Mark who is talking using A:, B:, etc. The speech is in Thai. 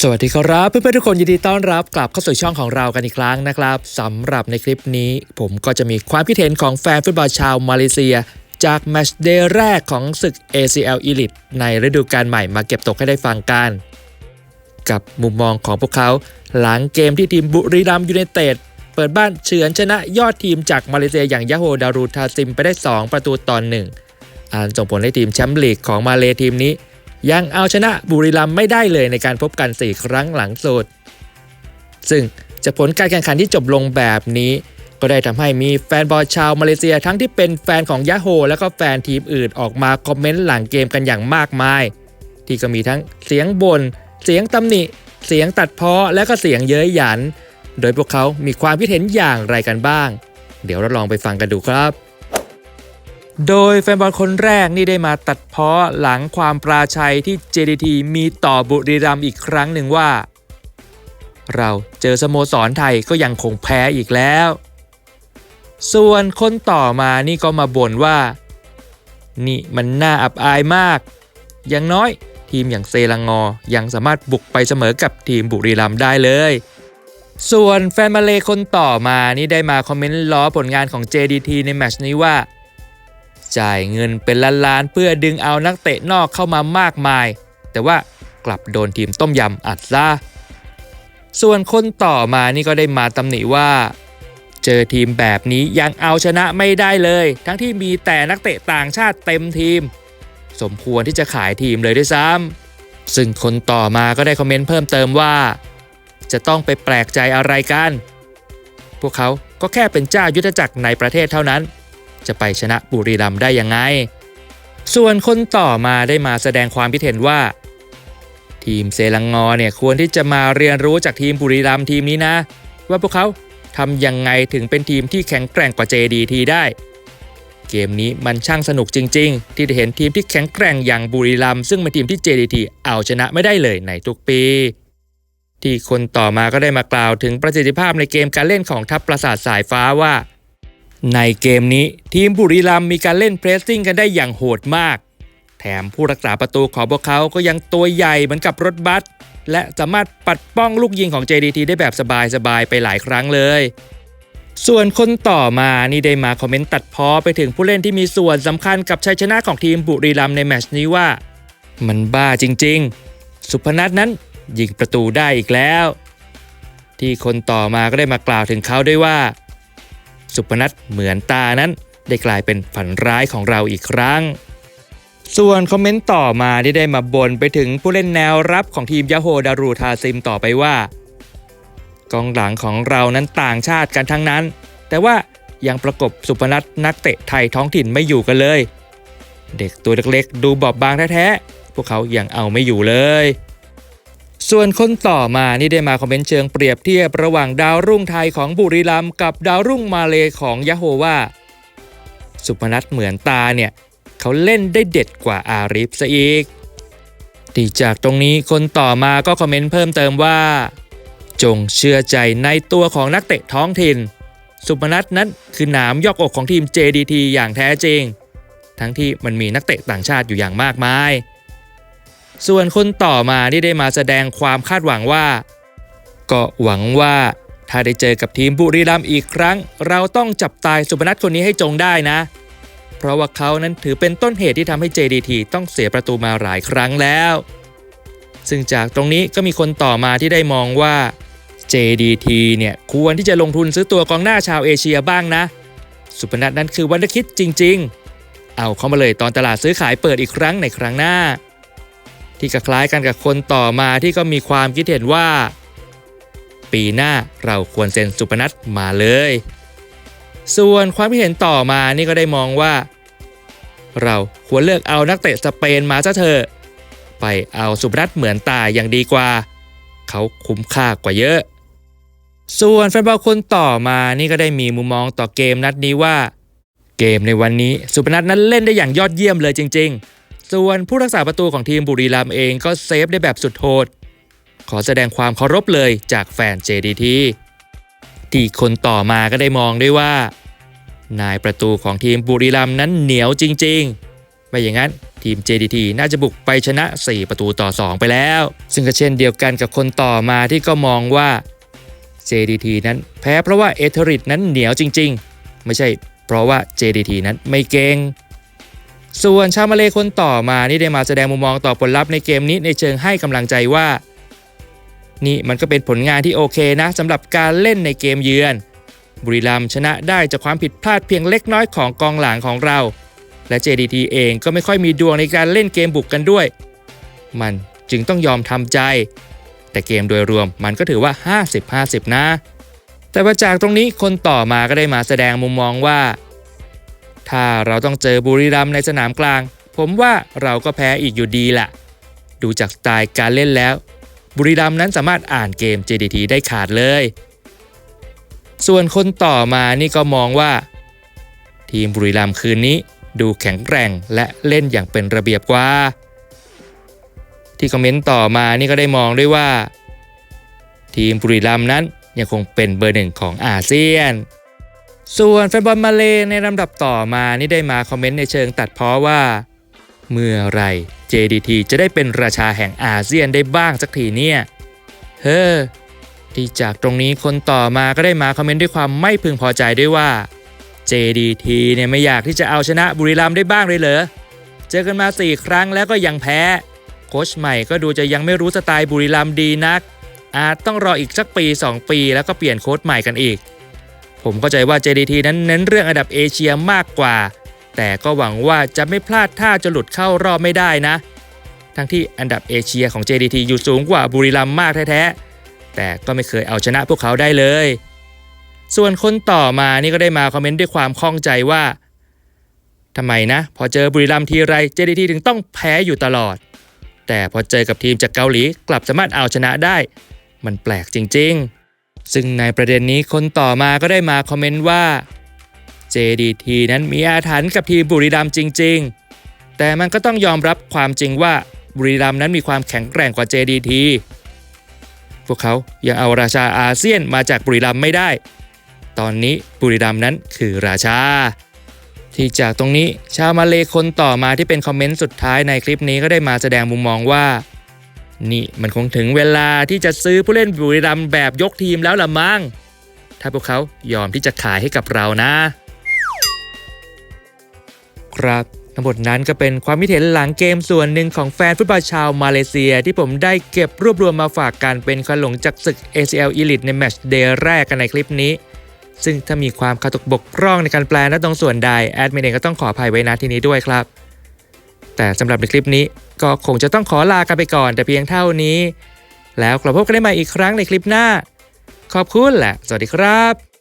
A: สวัสดีครับเพื่อนๆทุกคนยินดีต้อนรับกลับเข้าสู่ช่องของเรากันอีกครั้งนะครับสำหรับในคลิปนี้ ผมก็จะมีความคิดเห็นของแฟนฟุตบอลชาวมาเลเซีย จากแมชเดย์แรกของศึก ACL Elite ในฤดูกาลใหม่มาเก็บตกให้ได้ฟังกัน กับมุมมองของพวกเขา หลังเกมที่ทีมบุรีรัมย์ยูไนเต็ดเปิดบ้านเฉือนชนะยอดทีมจากมาเลเซียอย่างยาโฮดารูทาซิมไปได้ 2 ประตูต่อหนึ่งอันส่งผลให้ทีมแชมป์ลีกของมาเลทีมนี้ ยังเอาชนะบุรีรัมย์ไม่ได้เลยในการพบกัน 4 ครั้งหลังสุด ซึ่งจากผลการแข่งขันที่จบลงแบบนี้ ก็ได้ทำให้มีแฟนบอลชาวมาเลเซียทั้งที่เป็นแฟนของยาโฮและก็แฟนทีมอื่นออกมาคอมเมนต์หลังเกมกันอย่างมากมาย ที่ก็มีทั้งเสียงบน่นเสียงตำหนิ เสียงตัดเพ้อและก็เสียงเย้ยหยัน โดยพวกเขามีความคิดเห็นอย่างไรกันบ้าง เดี๋ยวเราลองไปฟังกันดูครับ โดยแฟนบอลคนแรกนี่ได้มาตัดเพ้อหลังความปราชัยที่ JDT มีต่อบุรีรัมย์อีกครั้งหนึ่งว่า เราเจอสโมสรไทยก็ยังคงแพ้อีกแล้ว ส่วนคนต่อมานี่ก็มาบ่นว่า นี่มันน่าอับอายมาก อย่างน้อยทีมอย่างเซลังงอยังสามารถบุกไปเสมอกับทีมบุรีรัมย์ได้เลย ส่วนแฟนมาเลคนต่อมานี่ได้มาคอมเมนต์ล้อผลงานของ JDT ในแมชนี้ว่า จ่ายเงินเป็นล้านๆเพื่อดึงเอานักเตะนอกเข้ามามากมาย แต่ว่ากลับโดนทีมต้มยำอัดซะส่วนคนต่อมานี่ก็ได้มาตำหนิว่า เจอทีมแบบนี้ยังเอาชนะไม่ได้เลย ทั้งที่มีแต่นักเตะต่างชาติเต็มทีม สมควรที่จะขายทีมเลยด้วยซ้ำซึ่งคนต่อมาก็ได้คอมเมนต์เพิ่มเติมว่า จะต้องไปแปลกใจอะไรกัน พวกเขาก็แค่เป็นเจ้ายุทธจักรในประเทศเท่านั้น จะไปชนะบุรีรัมย์ได้ยังไง ส่วนคนต่อมาได้มาแสดงความคิดเห็นว่า ทีมเซลังงอเนี่ยควรที่จะมาเรียนรู้จากทีมบุรีรัมย์ทีมนี้นะ ว่าพวกเขาทำยังไงถึงเป็นทีมที่แข็งแกร่งกว่า JDT ได้ เกมนี้มันช่างสนุกจริง ๆ ที่ได้เห็นทีมที่แข็งแกร่งอย่างบุรีรัมย์ซึ่งเป็นทีมที่ JDT เอาชนะไม่ได้เลยในทุกปีที่คนต่อมาก็ได้มากล่าวถึงประสิทธิภาพในเกมการเล่นของทัพประสาทสายฟ้าว่า ในเกมนี้ทีมบุรีรัมย์มีการเล่นเพรสซิ่งกันได้อย่างโหดมาก แถมผู้รักษาประตูของพวกเขาก็ยังตัวใหญ่เหมือนกับรถบัส และสามารถปัดป้องลูกยิงของ JDT ได้แบบสบายๆไปหลายครั้งเลย ส่วนคนต่อมานี่ได้มาคอมเมนต์ตัดพ้อไปถึงผู้เล่นที่มีส่วนสำคัญกับชัยชนะของทีมบุรีรัมในแมชนี้ว่า มันบ้าจริงๆ สุพนัทนั้นยิงประตูได้อีกแล้ว ที่คนต่อมาก็ได้มากล่าวถึงเขาด้วยว่า สุพนัทเหมือนตานั้น ได้กลายเป็นฝันร้ายของเราอีกครั้ง ส่วนคอมเมนต์ต่อมาที่ได้มาบ่นไปถึงผู้เล่นแนวรับของทีมยาโฮดารูทาซิมต่อไปว่ากองหลังของเรานั้นต่างชาติกันทั้งนั้น แต่ว่ายังประกบสุพนัทนักเตะไทยท้องถิ่นไม่อยู่กันเลย เด็กตัวเล็กๆ ดูบอบบางแท้ๆพวกเขายังเอาไม่อยู่เลย ส่วนคนต่อมานี่ได้มาคอมเมนต์เชิงเปรียบเทียบระหว่างดาวรุ่งไทยของบุรีรัมย์กับดาวรุ่งมาเลของยะโฮวาสุพนัทเหมือนตาเนี่ยเขาเล่นได้เด็ดกว่าอาริฟซะอีกที่จากตรงนี้คนต่อมาก็คอมเมนต์เพิ่มเติมว่า จงเชื่อใจในตัวของนักเตะท้องถิ่น สุพนัทนั้นคือหนามยอกอกของทีม JDT อย่างแท้จริง ทั้งที่มันมีนักเตะต่างชาติอยู่อย่างมากมาย ส่วนคนต่อมาที่ได้มาแสดงความคาดหวังว่า ก็หวังว่าถ้าได้เจอกับทีมบุรีรัมย์อีกครั้ง เราต้องจับตายสุพนัทคนนี้ให้จงได้นะ เพราะว่าเขานั้นถือเป็นต้นเหตุที่ทำให้ JDT ต้องเสียประตูมาหลายครั้งแล้ว ซึ่งจากตรงนี้ก็มีคนต่อมาที่ได้มองว่า JDT เนี่ยควรที่จะลงทุนซื้อตัวกองหน้าชาวเอเชียบ้างนะ สุพนัทนั้นคือวันคิดจริง ๆ เอาเข้ามาเลยตอนตลาดซื้อขายเปิดอีกครั้งในครั้งหน้า ที่ก็คล้ายกันกับคนต่อมาที่ก็มีความคิดเห็นว่า ปีหน้าเราควรเซ็นสุพนัทมาเลย ส่วนความคิดเห็นต่อมานี่ก็ได้มองว่า เราควรเลือกเอานักเตะสเปนมาซะเถอะไปเอาสุพนัทเหมือนตายอย่างดีกว่า เขาคุ้มค่ากว่าเยอะ ส่วนแฟนบอลคนต่อมานี่ก็ได้มีมุมมองต่อเกมนัดนี้ว่า เกมในวันนี้สุพนัทนั้นเล่นได้อย่างยอดเยี่ยมเลยจริง ๆ ส่วนผู้รักษาประตูของทีมบุรีรัมย์เองก็เซฟได้แบบสุดโหด ขอแสดงความเคารพเลยจากแฟน JDT ที่คนต่อมาก็ได้มองด้วยว่า นายประตูของทีมบุรีรัมย์นั้นเหนียวจริง ๆ ไม่อย่างนั้นทีม JDT น่าจะบุกไปชนะ 4 ประตูต่อ 2 ไปแล้ว ซึ่งก็เช่นเดียวกันกับคนต่อมาที่ก็มองว่า JDT นั้นแพ้เพราะว่าเอเทอริดนั้นเหนียวจริง ๆ ไม่ใช่เพราะว่า JDT นั้นไม่เก่ง ส่วนชาวมาเลคนต่อมานี่ได้มาแสดงมุมมองต่อผลลัพธ์ในเกมนี้ในเชิงให้กำลังใจว่า นี่มันก็เป็นผลงานที่โอเคนะสำหรับการเล่นในเกมเยือน บุรีรัมชนะได้จากความผิดพลาดเพียงเล็กน้อยของกองหลังของเรา และ JDT เองก็ไม่ค่อยมีดวงในการเล่นเกมบุกกันด้วย มันจึงต้องยอมทำใจ แต่เกมโดยรวมมันก็ถือว่า 50-50 นะ แต่ว่าจากตรงนี้คนต่อมาก็ได้มาแสดงมุมมองว่า ถ้าเราต้องเจอบุรีรัมในสนามกลาง ผมว่าเราก็แพ้อีกอยู่ดีละดูจากสไตล์การเล่นแล้ว บุรีรัมนั้นสามารถอ่านเกม JDT ได้ขาดเลย ส่วนคนต่อมานี่ก็มองว่า ทีมบุรีรัมคืนนี้ดูแข็งแกร่งและเล่นอย่างเป็นระเบียบกว่า ที่คอมเมนต์ต่อมานี่ก็ได้มองด้วยว่า ทีมบุรีรัมนั้นยังคงเป็นเบอร์หนึ่งของอาเซียน ส่วนแฟนบอลมาเลในลำดับต่อมานี่ได้มาคอมเมนต์ในเชิงตัดเพ้อว่า เมื่อไร JDT จะได้เป็นราชาแห่งอาเซียนได้บ้างสักทีเนี่ย เฮ้อที่จากตรงนี้คนต่อมาก็ได้มาคอมเมนต์ด้วยความไม่พึงพอใจด้วยว่า JDT เนี่ยไม่อยากที่จะเอาชนะบุรีรัมย์ได้บ้างเลยเหรอ เจอกันมา 4 ครั้งแล้วก็ยังแพ้ โค้ชใหม่ก็ดูจะยังไม่รู้สไตล์บุรีรัมย์ดีนัก อาจต้องรออีกสักปี 2 ปีแล้วก็เปลี่ยนโค้ชใหม่กันอีก ผมเข้าใจว่า JDT นั้นเน้นเรื่องอันดับเอเชียมากกว่า แต่ก็หวังว่าจะไม่พลาดท่าจะหลุดเข้ารอบไม่ได้นะ ทั้งที่อันดับเอเชียของ JDT อยู่สูงกว่าบุรีรัมย์มากแท้ๆ แต่ก็ไม่เคยเอาชนะพวกเขาได้เลย ส่วนคนต่อมานี่ก็ได้มาคอมเมนต์ด้วยความข้องใจว่าทำไมนะ พอเจอบุรีรัมย์ทีไร JDT ถึงต้องแพ้อยู่ตลอด แต่พอเจอกับทีมจากเกาหลีกลับสามารถเอาชนะได้ มันแปลกจริง ๆ ซึ่งในประเด็นนี้คนต่อมาก็ได้มาคอมเมนต์ว่า JDT นั้นมีอาถรรพ์กับทีมบุรีรัมย์จริง ๆ แต่มันก็ต้องยอมรับความจริงว่าบุรีรัมย์นั้นมีความแข็งแกร่งกว่า JDT พวกเขายังเอาราชาอาเซียนมาจากบุรีรัมย์ไม่ได้ ตอนนี้บุรีรัมย์นั้นคือราชา ที่จากตรงนี้ชาวมาเลคนต่อมาที่เป็นคอมเมนต์สุดท้ายในคลิปนี้ก็ได้มาแสดงมุมมองว่า นี่มันคงถึงเวลาที่จะซื้อผู้เล่นบุรีรัมย์แบบยกทีมแล้วละมั้ง ถ้าพวกเขายอมที่จะขายให้กับเรานะ ครับทั้งหมดนั้นก็เป็นความคิดเห็นหลังเกมส่วนหนึ่งของแฟนฟุตบอลชาวมาเลเซีย ที่ผมได้เก็บรวบรวมมาฝากกันเป็นควันหลงจากศึก ACL Elite ในแมตช์เดย์แรกกันในคลิปนี้ ซึ่งถ้ามีความขาดตกบกพร่องในการแปลณตรงส่วนใด แอดมินเองก็ต้องขออภัยไว้ณที่นี้ด้วยครับ แต่สำหรับในคลิปนี้ก็คงจะต้องขอลากันไปก่อนแต่เพียงเท่านี้ แล้วกลับพบกันได้ใหม่อีกครั้งในคลิปหน้า ขอบคุณและสวัสดีครับ